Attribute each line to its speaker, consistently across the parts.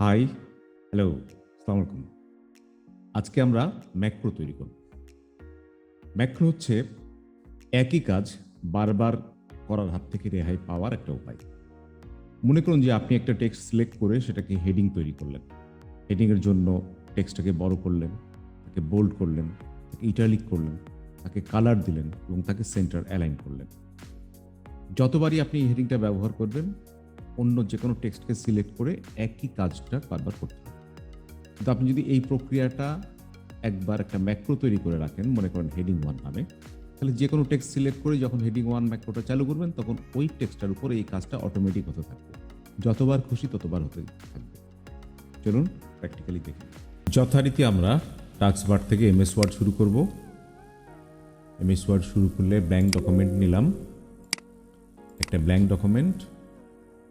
Speaker 1: Hi hello সালাম আলাইকুম আজকে আমরা ম্যাক্রো তৈরি করব। ম্যাক্রো হচ্ছে একই কাজ বারবার করার হাত থেকে রেহাই পাওয়ার একটা উপায়। মনে করুন যে আপনি একটা টেক্সট সিলেক্ট করে সেটাকে হেডিং তৈরি করলেন। হেডিংয়ের জন্য টেক্সটটাকে বড় করলেন, তাকে বোল্ড করলেন, তাকে ইটালিক করলেন, তাকে কালার দিলেন এবং তাকে সেন্টার অ্যালাইন করলেন। যতবারই আপনি হেডিংটা ব্যবহার করবেন অন্য যে কোনো টেক্সটকে সিলেক্ট করে একই কাজটা বারবার করতে হবে। কিন্তু আপনি যদি এই প্রক্রিয়াটা একবার একটা ম্যাক্রো তৈরি করে রাখেন, মনে করেন হেডিং ওয়ান নামে, তাহলে যে কোনো টেক্সট সিলেক্ট করে যখন হেডিং ওয়ান ম্যাক্রোটা চালু করবেন, তখন ওই টেক্সটার উপরে এই কাজটা অটোমেটিক হতে থাকবে। যতবার খুশি ততবার হতে থাকবে। চলুন প্র্যাকটিক্যালি দেখি। যথারীতি আমরা টাক্স বার থেকে এমএস ওয়ার্ড শুরু করব। এমএস ওয়ার্ড শুরু করলে ব্ল্যাঙ্ক ডকুমেন্ট নিলাম। একটা ব্ল্যাঙ্ক ডকুমেন্ট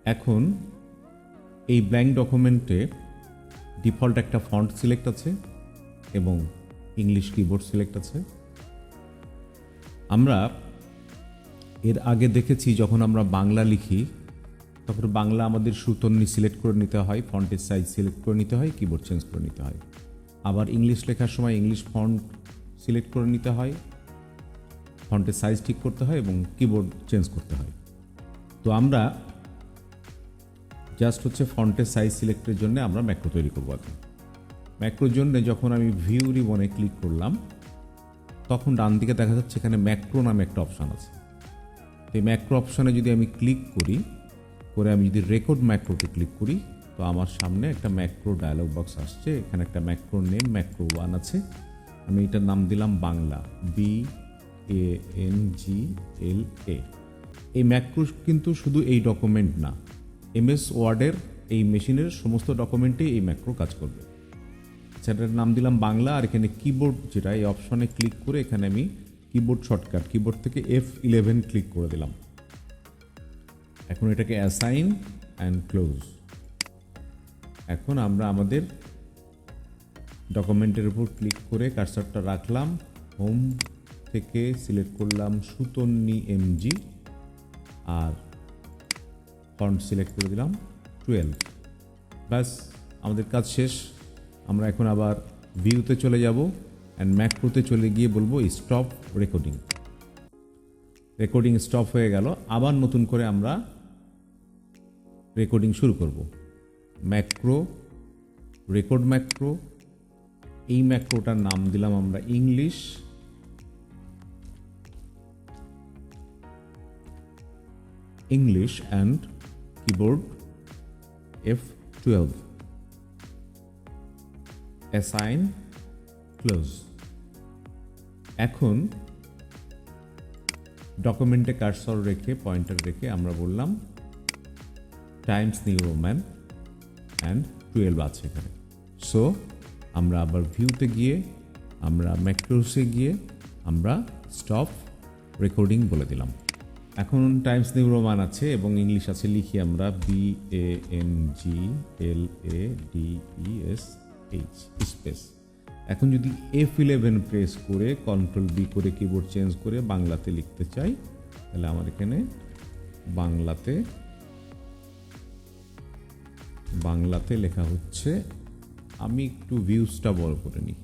Speaker 1: এখন এই ব্ল্যাঙ্ক ডকুমেন্টে ডিফল্ট একটা ফন্ট সিলেক্ট আছে এবং ইংলিশ কিবোর্ড সিলেক্ট আছে। আমরা এর আগে দেখেছি যখন আমরা বাংলা লিখি, তখন বাংলা আমাদের সুতন্নি সিলেক্ট করে নিতে হয়, ফন্টের সাইজ সিলেক্ট করে নিতে হয় কিবোর্ড চেঞ্জ করে নিতে হয়। আবার ইংলিশ লেখার সময় ইংলিশ ফন্ট সিলেক্ট করে নিতে হয়, ফন্টের সাইজ ঠিক করতে হয় এবং কিবোর্ড চেঞ্জ করতে হয়। তো আমরা জাস্ট হচ্ছে ফন্টের সাইজ সিলেক্টের জন্য আমরা ম্যাক্রো তৈরি করব আগে। ম্যাক্রোর জন্য যখন আমি ভিউ রিবনে ক্লিক করলাম, তখন ডান দিকে দেখা যাচ্ছে এখানে ম্যাক্রো নামে একটা অপশান আছে। এই ম্যাক্রো অপশানে যদি আমি ক্লিক করি, করে আমি যদি রেকর্ড ম্যাক্রোতে ক্লিক করি, তো আমার সামনে একটা ম্যাক্রো ডায়লগ বক্স আসছে, এখানে একটা ম্যাক্রো নেম ম্যাক্রো ওয়ান আছে। আমি এটার নাম দিলাম Bangla B A N G L A এই ম্যাক্রো কিন্তু শুধু এই ডকুমেন্ট না এমএস ওয়ার্ডের এই মেশিনের সমস্ত ডকুমেন্টে এই ম্যাক্রো কাজ করবে। সেটার নাম দিলাম বাংলা, আর এখানে কিবোর্ড যেটা, এই অপশনে ক্লিক করে এখানে আমি কিবোর্ড শর্টকাট কিবোর্ড থেকে এফ ইলেভেন ক্লিক করে দিলাম। এখন এটাকে অ্যাসাইন অ্যান্ড ক্লোজ এখন আমরা আমাদের ডকুমেন্টের উপর ক্লিক করে কার্সারটা রাখলাম হোম থেকে সিলেক্ট করলাম Sutonny M G font select করে দিলাম টুয়েলভ ব্যাস, আমাদের কাজ শেষ। আমরা এখন আবার ভিউতে চলে যাব অ্যান্ড ম্যাক্রোতে চলে গিয়ে বলব স্টপ রেকর্ডিং রেকর্ডিং স্টপ হয়ে গেল। আবার নতুন করে আমরা রেকর্ডিং শুরু করব। ম্যাক্রো রেকর্ড ম্যাক্রো এই ম্যাক্রোটার নাম দিলাম আমরা English English and F twelve assign close এখন ডকুমেন্টে কারসর রেখে পয়েন্টার রেখে আমরা বললাম Times New Roman and twelve আছে এখানে। সো আমরা আবার ভিউতে গিয়ে, আমরা ম্যাক্রোসে গিয়ে আমরা স্টপ রেকর্ডিং বলে দিলাম। এখন টাইমস নিউ রোমান আছে এবং ইংলিশ আছে, লিখি আমরা B A N G L A D E S H space এখন যদি এফ ইলেভেন প্রেস করে কন্ট্রোল বি করে কিবোর্ড চেঞ্জ করে বাংলাতে লিখতে চাই, তাহলে আমার এখানে বাংলাতে বাংলাতে লেখা হচ্ছে, আমি একটু ভিউজটা বড় করে নিই।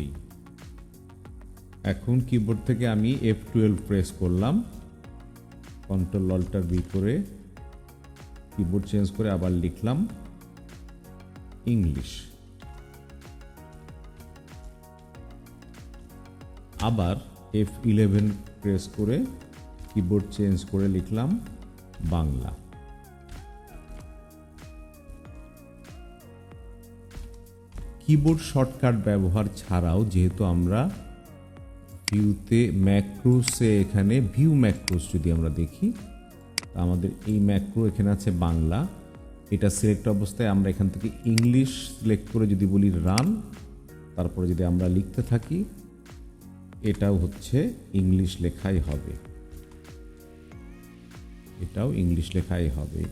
Speaker 1: এই। এখন কিবোর্ড থেকে আমি এফ টুয়েলভ প্রেস করলাম। কন্ট্রোল অল্টার বি করে কিবোর্ড চেঞ্জ করে আবার লিখলাম ইংলিশ আবার এফ ইলেভেন প্রেস করে কিবোর্ড চেঞ্জ করে লিখলাম বাংলা। কিবোর্ড শর্টকাট ব্যবহার ছাড়াও যেহেতু আমরা ভিউতে ম্যাক্রোসে এখানে ভিউ ম্যাক্রোস যদি আমরা দেখি আমাদের এই ম্যাক্রো এখানে আছে বাংলা। এটা সিলেক্ট অবস্থায় আমরা এখান থেকে ইংলিশ সিলেক্ট করে যদি বলি রান তারপরে যদি আমরা লিখতে থাকি, এটাও হচ্ছে ইংলিশ লেখাই হবে। এটাও ইংলিশ লেখাই হবে।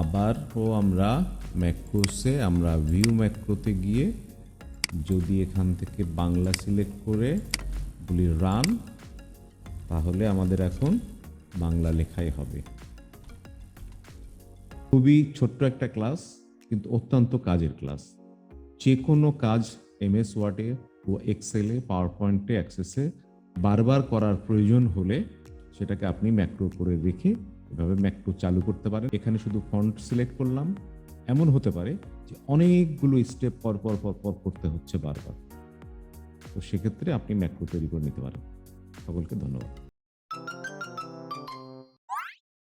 Speaker 1: আবারও আমরা ম্যাক্রোসে আমরা ভিউ ম্যাক্রোতে গিয়ে যদি এখান থেকে বাংলা সিলেক্ট করে বলি রান, তাহলে আমাদের এখন বাংলা লেখাই হবে। খুবই ছোট্ট একটা ক্লাস, কিন্তু অত্যন্ত কাজের ক্লাস। যে কোনো কাজ এমএস ওয়ার্ডে ও এক্সেলে পাওয়ার পয়েন্টে অ্যাক্সেসে বারবার করার প্রয়োজন হলে সেটাকে আপনি ম্যাক্রো করে রেখে এভাবে ম্যাক্রো চালু করতে পারেন। এখানে শুধু ফন্ট সিলেক্ট করলাম এমন হতে পারে যে অনেকগুলো স্টেপ পর পর পর পর করতে হচ্ছে বারবার। তো সেক্ষেত্রে আপনি ম্যাক্রো তৈরি করে নিতে পারেন। সকলকে ধন্যবাদ।